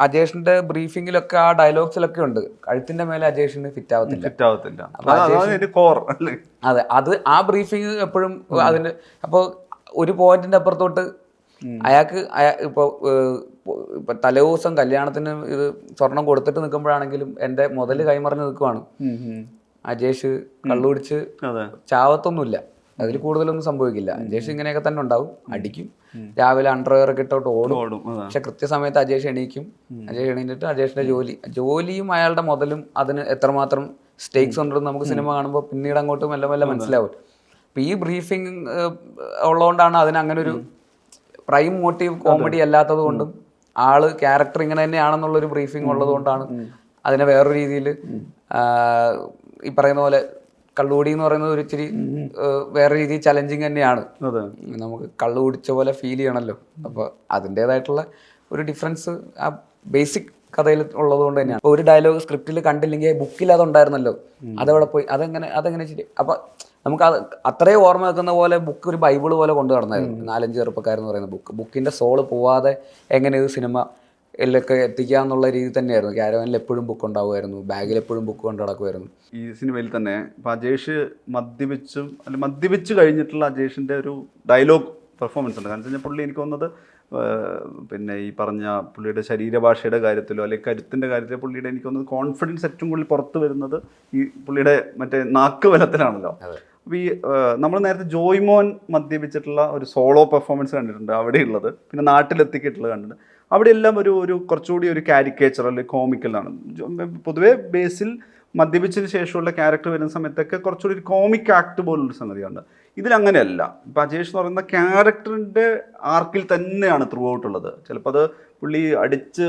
അജേഷിന്റെ ബ്രീഫിംഗിലൊക്കെ ആ ഡയലോഗ്സിലൊക്കെ ഉണ്ട്. കഴുത്തിന്റെ മേലെ അജേഷിന് ഫിറ്റ് ആവത്തില്ല. ഫിറ്റ് ആവത്തില്ല. അതെ അത് ആ ബ്രീഫിംഗ് എപ്പോഴും അതിന് അപ്പോൾ ഒരു പോയിന്റിന്റെ അപ്പുറത്തോട്ട് അയാൾക്ക് ഇപ്പൊ ഇപ്പോൾ ഇപ്പൊ തലേദിവസം കല്യാണത്തിന് ഇത് സ്വർണം കൊടുത്തിട്ട് നിൽക്കുമ്പോഴാണെങ്കിലും എന്റെ മുതൽ കൈമറിഞ്ഞ് നിൽക്കുവാണ്. അജേഷ് കള്ളുപിടിച്ച് ചാവത്തൊന്നുമില്ല. അതിൽ കൂടുതലൊന്നും സംഭവിക്കില്ല. അജേഷ് ഇങ്ങനെയൊക്കെ തന്നെ ഉണ്ടാവും. അടിക്കും. രാവിലെ അണ്ടർവെയർ ഒക്കെ ഇട്ടോട്ട് ഓടും. പക്ഷെ കൃത്യസമയത്ത് അജേഷ് എണീക്കും. അജേഷ് എണീറ്റിട്ട് അജേഷിന്റെ ജോലി. ജോലിയും അയാളുടെ മുതലും അതിന് എത്രമാത്രം സ്റ്റേക്സ് ഉണ്ടെന്ന് നമുക്ക് സിനിമ കാണുമ്പോൾ പിന്നീട് അങ്ങോട്ട് മെല്ലെ മെല്ലെ മനസ്സിലാവും. അപ്പൊ ഈ ബ്രീഫിംഗ് ഉള്ളതുകൊണ്ടാണ് അതിന് അങ്ങനെ ഒരു പ്രൈം മോട്ടീവ് കോമഡി അല്ലാത്തത് കൊണ്ടും ആൾ ക്യാരക്ടർ ഇങ്ങനെ തന്നെയാണെന്നുള്ളൊരു ബ്രീഫിംഗ് ഉള്ളത് കൊണ്ടാണ് അതിനെ വേറൊരു രീതിയിൽ ഈ പറയുന്ന പോലെ കള്ളുകൂടി എന്ന് പറയുന്നത് ഒരു ഇച്ചിരി വേറെ രീതി ചലഞ്ചിങ് തന്നെയാണ്. നമുക്ക് കള്ളു കുടിച്ച പോലെ ഫീൽ ചെയ്യണമല്ലോ അപ്പോൾ അതിന്റെതായിട്ടുള്ള ഒരു ഡിഫറൻസ് ആ ബേസിക് കഥയിൽ ഉള്ളത് കൊണ്ട് തന്നെയാണ് ഒരു ഡയലോഗ് സ്ക്രിപ്റ്റിൽ കണ്ടില്ലെങ്കിൽ ബുക്കിൽ അതുണ്ടായിരുന്നല്ലോ. അതവിടെ പോയി? അതെങ്ങനെ അതെങ്ങനെ ശരി അപ്പൊ നമുക്ക് അത് അത്രയും ഓർമ്മ വെക്കുന്ന പോലെ ബുക്ക് ഒരു ബൈബിൾ പോലെ കൊണ്ടു നടന്നായിരുന്നു നാലഞ്ച് ചെറുപ്പക്കാരെന്ന് പറയുന്ന ബുക്ക് ബുക്കിന്റെ സോൾ പോവാതെ എങ്ങനെ ഇത് സിനിമ എല്ലൊക്കെ എത്തിക്കുക എന്നുള്ള രീതി തന്നെയായിരുന്നു. ക്യാരവനിൽ എപ്പോഴും ബുക്ക് ഉണ്ടാവുമായിരുന്നു. ബാഗിൽ എപ്പോഴും ബുക്ക് കൊണ്ട് നടക്കുമായിരുന്നു. ഈ സിനിമയിൽ തന്നെ ഇപ്പോൾ അജേഷ് മദ്യപിച്ചും അല്ല മദ്യപിച്ച് കഴിഞ്ഞിട്ടുള്ള അജേഷിന്റെ ഒരു ഡയലോഗ് പെർഫോമൻസ് ഉണ്ട്. കാരണം വെച്ച് കഴിഞ്ഞാൽ പുള്ളി എനിക്ക് തോന്നുന്നത് പിന്നെ ഈ പറഞ്ഞ പുള്ളിയുടെ ശരീരഭാഷയുടെ കാര്യത്തിലോ അല്ലെങ്കിൽ കരുത്തിന്റെ കാര്യത്തിലോ പുള്ളിയുടെ എനിക്ക് തോന്നുന്നത് കോൺഫിഡൻസ് ഏറ്റവും കൂടുതൽ പുറത്ത് വരുന്നത് ഈ പുള്ളിയുടെ മറ്റേ നാക്ക് ബലത്തിലാണല്ലോ. അപ്പോൾ ഈ നമ്മൾ നേരത്തെ ജോയ്മോൻ മദ്യപിച്ചിട്ടുള്ള ഒരു സോളോ പെർഫോമൻസ് കണ്ടിട്ടുണ്ട് അവിടെയുള്ളത്. പിന്നെ നാട്ടിലെത്തിക്കിട്ടുള്ളത് കണ്ടിട്ടുണ്ട്. അവിടെയെല്ലാം ഒരു ഒരു കുറച്ചുകൂടി ഒരു കാരിക്കേച്ചർ അല്ലെങ്കിൽ കോമിക്കലാണ് പൊതുവേ ബേസിൽ മദ്യപിച്ചതിന് ശേഷമുള്ള ക്യാരക്ടർ വരുന്ന സമയത്തൊക്കെ കുറച്ചുകൂടി ഒരു കോമിക് ആക്ട് പോലുള്ളൊരു സംഗതിയുണ്ട്. ഇതിലങ്ങനെയല്ല. ഇപ്പം അജേഷ് എന്ന് പറയുന്ന ക്യാരക്ടറിന്റെ ആർക്കിൽ തന്നെയാണ് ത്രൂ ഔട്ട് ഉള്ളത്. ചിലപ്പോൾ അത് പുള്ളി അടിച്ച്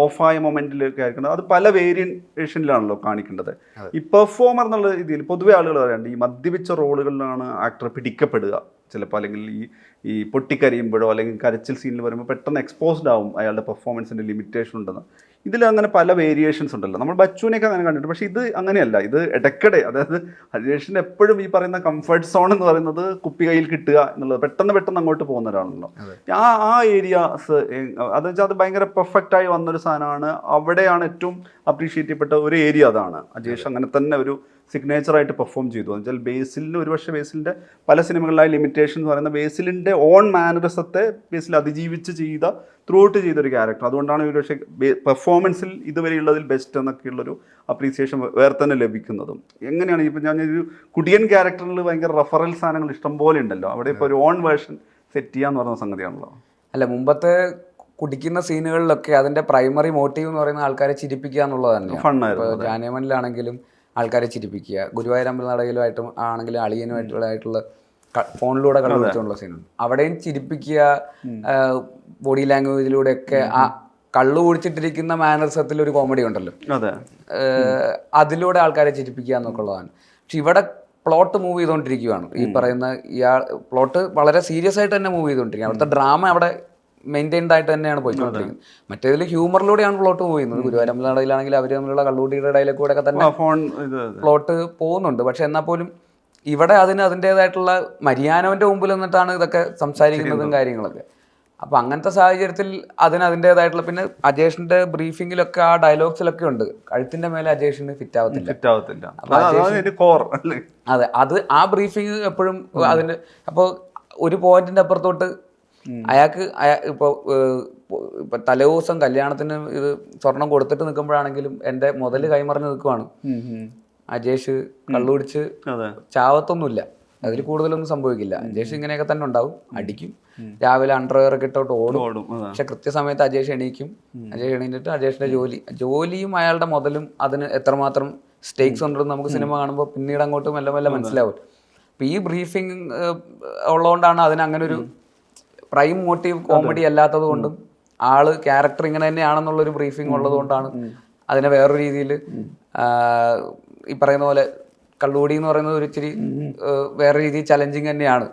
ഓഫായ മൊമെന്റിലൊക്കെ ആയിരിക്കണം. അത് പല വേരിയേഷനിലാണല്ലോ കാണിക്കേണ്ടത്. ഈ പെർഫോമർ എന്നുള്ള രീതിയിൽ പൊതുവെ ആളുകൾ പറയാറുണ്ട് ഈ മദ്യപിച്ച റോളുകളിലാണ് ആക്ടർ പിടിക്കപ്പെടുക. ചിലപ്പോൾ അല്ലെങ്കിൽ ഈ ഈ പൊട്ടിക്കരിയുമ്പോഴോ അല്ലെങ്കിൽ കരച്ചിൽ സീനിൽ വരുമ്പോൾ പെട്ടെന്ന് എക്സ്പോസ്ഡ് ആവും അയാളുടെ പെർഫോമൻസിന്റെ ലിമിറ്റേഷൻ ഉണ്ടെന്ന്. ഇതിൽ അങ്ങനെ പല വേരിയേഷൻസ് ഉണ്ടല്ലോ. നമ്മൾ ബച്ചുവിനെയൊക്കെ അങ്ങനെ കണ്ടിട്ടുണ്ട്. പക്ഷേ ഇത് അങ്ങനെയല്ല. ഇത് ഇടയ്ക്കിടെ അതായത് അജേഷിന് എപ്പോഴും ഈ പറയുന്ന കംഫർട്ട് സോൺ എന്ന് പറയുന്നത് കുപ്പി കയ്യിൽ കിട്ടുക എന്നുള്ളത് പെട്ടെന്ന് പെട്ടെന്ന് അങ്ങോട്ട് പോകുന്ന ഒരാളുണ്ടോ ആ ആ ഏരിയാസ് അത് വെച്ചാൽ അത് ഭയങ്കര പെർഫെക്റ്റ് ആയി വന്നൊരു സാധനമാണ്. അവിടെയാണ് ഏറ്റവും അപ്രീഷിയേറ്റ് ചെയ്യപ്പെട്ട ഒരു ഏരിയ അതാണ്. അജേഷ് അങ്ങനെ തന്നെ ഒരു സിഗ്നേച്ചറായിട്ട് പെർഫോം ചെയ്തു. എന്ന് വെച്ചാൽ ബേസിലിന് ഒരുപക്ഷെ ബേസിലിന്റെ പല സിനിമകളിലായ ലിമിറ്റേഷൻ എന്ന് പറയുന്ന ബേസിലിന്റെ ഓൺ മാനറിസത്തെ ബേസിൽ അതിജീവിച്ച് ചെയ്ത ത്രൂ ഔട്ട് ചെയ്തൊരു ക്യാരക്ടർ അതുകൊണ്ടാണ് ഒരുപക്ഷെ പെർഫോമൻസിൽ ഇതുവരെയുള്ളതിൽ ബെസ്റ്റ് എന്നൊക്കെയുള്ളൊരു അപ്രീസിയേഷൻ വേറെ തന്നെ ലഭിക്കുന്നതും. എങ്ങനെയാണ് ഇപ്പം ഞാൻ ഒരു കുടിയൻ ക്യാരക്ടറിൽ ഭയങ്കര റഫറൽ സാധനങ്ങൾ ഇഷ്ടം പോലെ ഉണ്ടല്ലോ. അവിടെ ഇപ്പോൾ ഒരു ഓൺ വേർഷൻ സെറ്റ് ചെയ്യാന്ന് പറയുന്ന സംഗതിയാണല്ലോ. അല്ല മുമ്പത്തെ കുടിക്കുന്ന സീനുകളിലൊക്കെ അതിന്റെ പ്രൈമറി മോട്ടീവ് എന്ന് പറയുന്ന ആൾക്കാരെ ചിരിപ്പിക്കുക എന്നുള്ളത് ഫണ്ണായിരുന്നു ജാനിയമനിലാണെങ്കിലും ആൾക്കാരെ ചിരിപ്പിക്കുക. ഗുരുവായൂർ അമ്പലനടയിലുമായിട്ടും ആണെങ്കിലും അളിയനുമായിട്ടുള്ള ഫോണിലൂടെ കണ്ടുപിടിച്ചുകൊണ്ടുള്ള സീനുണ്ട്. അവിടെയും ചിരിപ്പിക്കുക ബോഡി ലാംഗ്വേജിലൂടെ ഒക്കെ ആ കള്ളു കുടിച്ചിട്ടിരിക്കുന്ന മാനർസത്തിൽ ഒരു കോമഡി ഉണ്ടല്ലോ. അതെ. അതിലൂടെ ആൾക്കാരെ ചിരിപ്പിക്കുക എന്നൊക്കെ ഉള്ളതാണ് പക്ഷെ ഇവിടെ പ്ലോട്ട് മൂവ് ചെയ്തുകൊണ്ടിരിക്കുകയാണ് ഈ പറയുന്ന ഇയാൾ പ്ലോട്ട് വളരെ സീരിയസ് ആയിട്ട് തന്നെ മൂവ് ചെയ്തുകൊണ്ടിരിക്കുകയാണ് അവിടുത്തെ ഡ്രാമ അവിടെ മെയിന്റൈൻഡ് ആയിട്ട് തന്നെയാണ് പോയിക്കൊണ്ടിരിക്കുന്നത്. മറ്റേതിൽ ഹ്യൂമറിലൂടെയാണ് പ്ലോട്ട് പോയിരുന്നത്. ചെയ്യുന്നത് ഗുരുവായൂരമ്പല നടയിലാണെങ്കിൽ അവർ തമ്മിലുള്ള കള്ളുകൂടിയുടെ ഇടയിലൊക്കെ കൂടെ തന്നെ പ്ലോട്ട് പോകുന്നുണ്ട്. പക്ഷെ എന്നാൽ പോലും ഇവിടെ അതിന് അതിന്റെതായിട്ടുള്ള മരിയാനവന്റെ മുമ്പിൽ നിന്നിട്ടാണ് ഇതൊക്കെ സംസാരിക്കുന്നതും കാര്യങ്ങളൊക്കെ. അപ്പം അങ്ങനത്തെ സാഹചര്യത്തിൽ അതിന് അതിന്റെതായിട്ടുള്ള പിന്നെ അജേഷിന്റെ ബ്രീഫിങ്ങിലൊക്കെ ആ ഡയലോഗ്സിലൊക്കെ ഉണ്ട്. കഴുത്തിന്റെ മേലെ അജേഷിന് ഫിറ്റ് ആവത്തില്ല. ഫിറ്റ് ആവത്തില്ല. അതെ അത് ആ ബ്രീഫിങ് എപ്പോഴും അതിന്റെ അപ്പോൾ ഒരു പോയിന്റിന്റെ അപ്പുറത്തോട്ട് അയാൾക്ക് അയാ- ഇപ്പോൾ ഇപ്പൊ തലേദിവസം കല്യാണത്തിന് ഇത് സ്വർണം കൊടുത്തിട്ട് നിൽക്കുമ്പോഴാണെങ്കിലും എന്റെ മുതൽ കൈമറിഞ്ഞ് നിൽക്കുവാണ്. അജേഷ് കള്ളുപിടിച്ച് ചാവത്തൊന്നുമില്ല. അതിൽ കൂടുതലൊന്നും സംഭവിക്കില്ല. അജേഷ് ഇങ്ങനെയൊക്കെ തന്നെ ഉണ്ടാവും. അടിക്കും. രാവിലെ അണ്ടർവെയർ ഒക്കെ ഇട്ടോട്ട് ഓടും. പക്ഷെ കൃത്യസമയത്ത് അജേഷ് എണീക്കും. അജേഷ് എണീറ്റിട്ട് അജേഷിന്റെ ജോലി. ജോലിയും അയാളുടെ മുതലും അതിന് എത്രമാത്രം സ്റ്റേക്സ് ഉണ്ടെന്ന് നമുക്ക് സിനിമ കാണുമ്പോൾ പിന്നീട് അങ്ങോട്ട് മെല്ലെ മെല്ലെ മനസ്സിലാവും. അപ്പൊ ഈ ബ്രീഫിംഗ് ഉള്ളതുകൊണ്ടാണ് അതിന് അങ്ങനെ ഒരു പ്രൈം മോട്ടീവ് കോമഡി അല്ലാത്തത് കൊണ്ടും ആൾ ക്യാരക്ടർ ഇങ്ങനെ തന്നെയാണെന്നുള്ള ഒരു ബ്രീഫിംഗ് ഉള്ളതുകൊണ്ടാണ് അതിനെ വേറൊരു രീതിയിൽ ഈ പറയുന്ന പോലെ കള്ളുകൂടി എന്ന് പറയുന്നത് ഒരു ഇച്ചിരി വേറെ രീതിയിൽ ചലഞ്ചിങ് തന്നെയാണ്.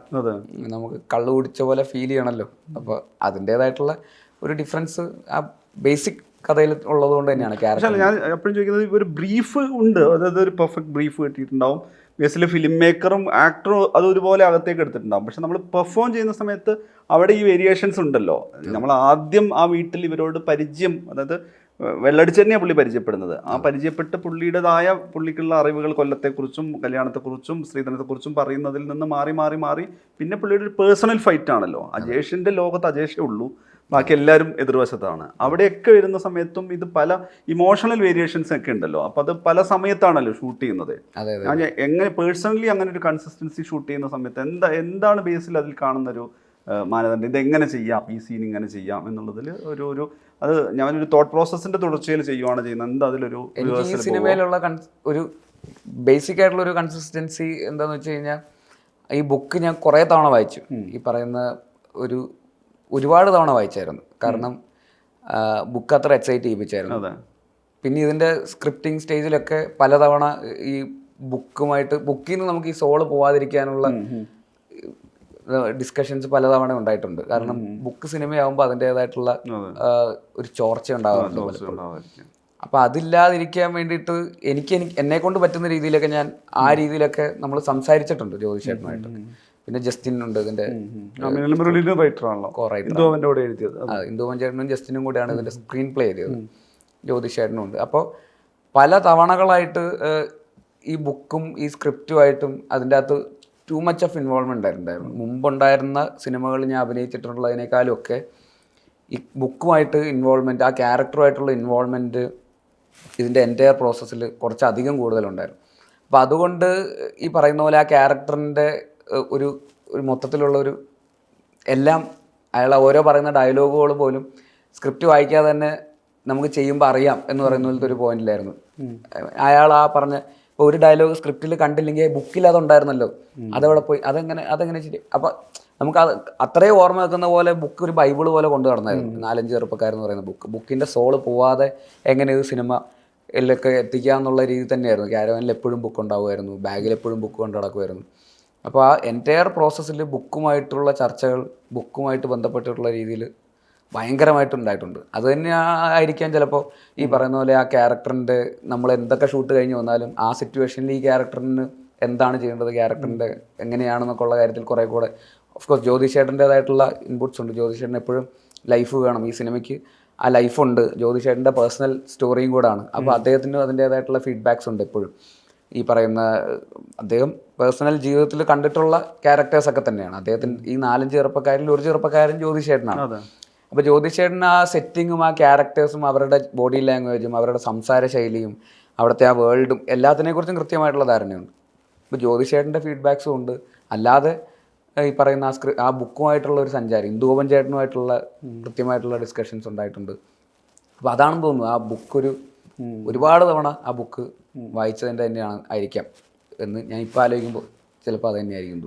നമുക്ക് കള്ളു കുടിച്ച പോലെ ഫീൽ ചെയ്യണമല്ലോ അപ്പോൾ അതിന്റേതായിട്ടുള്ള ഒരു ഡിഫറൻസ് ആ ബേസിക് കഥയിൽ ഉള്ളത് കൊണ്ട് തന്നെയാണ് ക്യാരക്ടർ ഞാൻ എപ്പോഴും ചോദിക്കുന്നത് ഒരു ബ്രീഫ് ഉണ്ട്. അതായത് ഒരു പെർഫെക്റ്റ് ബ്രീഫ് കിട്ടിയിട്ടുണ്ടാവും. ബേസിൽ ഫിലിം മേക്കറും ആക്ടറും അത് ഒരുപോലെ അകത്തേക്ക് എടുത്തിട്ടുണ്ടാവും. പക്ഷെ നമ്മൾ പെർഫോം ചെയ്യുന്ന സമയത്ത് അവിടെ ഈ വേരിയേഷൻസ് ഉണ്ടല്ലോ. നമ്മൾ ആദ്യം ആ വീട്ടിൽ ഇവരോട് പരിചയം അതായത് വെള്ളടിച്ച് തന്നെയാണ് പുള്ളി പരിചയപ്പെടുന്നത്. ആ പരിചയപ്പെട്ട പുള്ളിയുടേതായ പുള്ളിക്കുള്ള അറിവുകൾ കൊല്ലത്തെക്കുറിച്ചും കല്യാണത്തെക്കുറിച്ചും സ്ത്രീധനത്തെക്കുറിച്ചും പറയുന്നതിൽ നിന്ന് മാറി മാറി മാറി പിന്നെ പുള്ളിയുടെ ഒരു പേഴ്സണൽ ഫൈറ്റ് ആണല്ലോ. അജേഷിന്റെ ലോകത്ത് അജേഷേ ഉള്ളൂ. ബാക്കി എല്ലാവരും എതിർവശത്താണ്. അവിടെയൊക്കെ വരുന്ന സമയത്തും ഇത് പല ഇമോഷണൽ വേരിയേഷൻസ് ഒക്കെ ഉണ്ടല്ലോ. അപ്പോൾ അത് പല സമയത്താണല്ലോ ഷൂട്ട് ചെയ്യുന്നത്. ഞാൻ എങ്ങനെ പേഴ്സണലി അങ്ങനെ ഒരു കൺസിസ്റ്റൻസി ഷൂട്ട് ചെയ്യുന്ന സമയത്ത് എന്താ എന്താണ് ബേസിൽ അതിൽ കാണുന്ന ഒരു മാനദണ്ഡം? ഇത് എങ്ങനെ ചെയ്യാം? ഈ സീൻ ഇങ്ങനെ ചെയ്യാം എന്നുള്ളതിൽ ഒരു ഒരു അത് ഞാനൊരു തോട്ട് പ്രോസസ്സിന്റെ തുടർച്ചയിൽ ചെയ്യുവാണ് ചെയ്യുന്നത്. എന്താ അതിലൊരു? സിനിമയിലുള്ള ഒരു ബേസിക് ആയിട്ടുള്ള ഒരു കൺസിസ്റ്റൻസി എന്താന്ന് വെച്ച് കഴിഞ്ഞാൽ ഈ ബുക്ക് ഞാൻ കുറേ തവണ വായിച്ചു. ഈ പറയുന്ന ഒരു ഒരുപാട് തവണ വായിച്ചായിരുന്നു. കാരണം ബുക്ക് അത്ര എക്സൈറ്റ് ചെയ്യിപ്പിച്ചായിരുന്നു. പിന്നെ ഇതിന്റെ സ്ക്രിപ്റ്റിംഗ് സ്റ്റേജിലൊക്കെ പലതവണ ഈ ബുക്കുമായിട്ട് ബുക്കിൽ നിന്ന് നമുക്ക് ഈ സോൾ പോവാതിരിക്കാനുള്ള ഡിസ്കഷൻസ് പലതവണ ഉണ്ടായിട്ടുണ്ട്. കാരണം ബുക്ക് സിനിമയാകുമ്പോൾ അതിന്റെതായിട്ടുള്ള ഒരു ചോർച്ച ഉണ്ടാകാറുണ്ട് പലപ്പോഴും. അപ്പോൾ അതില്ലാതിരിക്കാൻ വേണ്ടിയിട്ട് എനിക്ക് എനിക്ക് എന്നെ കൊണ്ട് പറ്റുന്ന രീതിയിലൊക്കെ ഞാൻ ആ രീതിയിലൊക്കെ നമ്മൾ സംസാരിച്ചിട്ടുണ്ട് ജ്യോതിഷേട്ടനുമായിട്ട്. പിന്നെ ജസ്റ്റിൻ ഉണ്ട് ഇതിന്റെ എഴുതിയത്. ഇന്ദുവൻ ചേട്ടനും ജസ്റ്റിനും കൂടെയാണ് ഇതിന്റെ സ്ക്രീൻ പ്ലേ ചെയ്തത്. ജ്യോതിഷേട്ടനും ഉണ്ട്. അപ്പോൾ പല തവണകളായിട്ട് ഈ ബുക്കും ഈ സ്ക്രിപ്റ്റുമായിട്ടും അതിന്റെ അകത്ത് ടു മച്ച് ഓഫ് ഇൻവോൾവ്മെന്റ് ആയിട്ടുണ്ടായിരുന്നു മുമ്പുണ്ടായിരുന്ന സിനിമകൾ ഞാൻ അഭിനയിച്ചിട്ടുള്ളതിനേക്കാളും ഒക്കെ ഈ ബുക്കുമായിട്ട് ഇൻവോൾവ്മെന്റ് ആ ക്യാരക്ടറുമായിട്ടുള്ള ഇൻവോൾവ്മെന്റ് ഇതിന്റെ എന്റയർ പ്രോസസ്സിൽ കുറച്ചധികം കൂടുതലുണ്ടായിരുന്നു. അപ്പോൾ അതുകൊണ്ട് ഈ പറയുന്ന പോലെ ആ ക്യാരക്ടറിന്റെ ഒരു ഒരു മൊത്തത്തിലുള്ള ഒരു എല്ലാം അയാൾ ഓരോ പറയുന്ന ഡയലോഗുകൾ പോലും സ്ക്രിപ്റ്റ് വായിക്കാതെ തന്നെ നമുക്ക് ചെയ്യുമ്പോൾ അറിയാം എന്ന് പറയുന്ന പോലത്തെ ഒരു പോയിന്റിലായിരുന്നു. അയാൾ ആ പറഞ്ഞ ഇപ്പോൾ ഒരു ഡയലോഗ് സ്ക്രിപ്റ്റിൽ കണ്ടില്ലെങ്കിൽ ബുക്കിൽ അതുണ്ടായിരുന്നല്ലോ. അതവിടെ പോയി? അതെങ്ങനെ അതെങ്ങനെ ശരി അപ്പം നമുക്ക് അത് അത്രയും ഓർമ്മ വെക്കുന്ന പോലെ ബുക്ക് ഒരു ബൈബിൾ പോലെ കൊണ്ടു നടന്നായിരുന്നു. നാലഞ്ച് ചെറുപ്പക്കാരെന്ന് പറയുന്ന ബുക്ക്. ബുക്കിന്റെ സോൾ പോവാതെ എങ്ങനെ ഇത് സിനിമ എല്ലൊക്കെ എത്തിക്കുക എന്നുള്ള രീതി തന്നെയായിരുന്നു. ക്യാരവാനിൽ എപ്പോഴും ബുക്ക് ഉണ്ടാവുമായിരുന്നു. ബാഗിൽ എപ്പോഴും ബുക്ക് കൊണ്ട് നടക്കുമായിരുന്നു അപ്പോൾ ആ എന്റയർ പ്രോസസ്സിൽ ബുക്കുമായിട്ടുള്ള ചർച്ചകൾ ബുക്കുമായിട്ട് ബന്ധപ്പെട്ടിട്ടുള്ള രീതിയിൽ ഭയങ്കരമായിട്ട് ഉണ്ടായിട്ടുണ്ട്. അത് തന്നെ ആയിരിക്കാം ചിലപ്പോൾ ഈ പറയുന്ന പോലെ ആ ക്യാരക്ടറിന്റെ നമ്മൾ എന്തൊക്കെ ഷൂട്ട് കഴിഞ്ഞ് വന്നാലും ആ സിറ്റുവേഷനിൽ ഈ ക്യാരക്ടറിന് എന്താണ് ചെയ്യേണ്ടത് ക്യാരക്ടറിന്റെ എങ്ങനെയാണെന്നൊക്കെ ഉള്ള കാര്യത്തിൽ കുറേ കൂടെ ഓഫ് കോഴ്സ് ജ്യോതിഷേട്ടന്റെതായിട്ടുള്ള ഇൻപുട്സ് ഉണ്ട്. ജ്യോതിഷേട്ടൻ എപ്പോഴും ലൈഫ് വേണം. ഈ സിനിമയ്ക്ക് ആ ലൈഫുണ്ട് ജ്യോതിഷേട്ടന്റെ പേഴ്സണൽ സ്റ്റോറിയും കൂടാണ് അപ്പോൾ അദ്ദേഹത്തിനും അതിന്റേതായിട്ടുള്ള ഫീഡ്ബാക്സ് ഉണ്ട് എപ്പോഴും. ഈ പറയുന്ന അദ്ദേഹം പേഴ്സണൽ ജീവിതത്തിൽ കണ്ടിട്ടുള്ള ക്യാരക്ടേഴ്സ് ഒക്കെ തന്നെയാണ്. അദ്ദേഹത്തിന് ഈ നാലഞ്ച് ചെറുപ്പക്കാരിൽ ഒരു ചെറുപ്പക്കാരൻ ജ്യോതിഷേട്ടനാണ്. അപ്പോൾ ജ്യോതിഷേട്ടൻ ആ സെറ്റിങ്ങും ആ ക്യാരക്ടേഴ്സും അവരുടെ ബോഡി ലാംഗ്വേജും അവരുടെ സംസാര ശൈലിയും അവിടുത്തെ ആ വേൾഡും എല്ലാത്തിനെക്കുറിച്ചും കൃത്യമായിട്ടുള്ള ധാരണയുണ്ട്. ഇപ്പോൾ ജ്യോതിഷേട്ടന്റെ ഫീഡ്ബാക്സും ഉണ്ട്. അല്ലാതെ ഈ പറയുന്ന ആ സ്ക്രി ആ ബുക്കുമായിട്ടുള്ള ഒരു സഞ്ചാരി ഇന്ദുവൻ ചേട്ടനുമായിട്ടുള്ള കൃത്യമായിട്ടുള്ള ഡിസ്കഷൻസ് ഉണ്ടായിട്ടുണ്ട്. അപ്പോൾ അതാണെന്ന് തോന്നുന്നു ആ ബുക്ക് ഒരു ഒരുപാട് തവണ ആ ബുക്ക് വായിച്ചതിന്റെ തന്നെയാണ് ആയിരിക്കാം എന്ന് ഞാൻ ഇപ്പോൾ ആലോചിക്കുമ്പോൾ ചിലപ്പോൾ അത് തന്നെയായിരിക്കും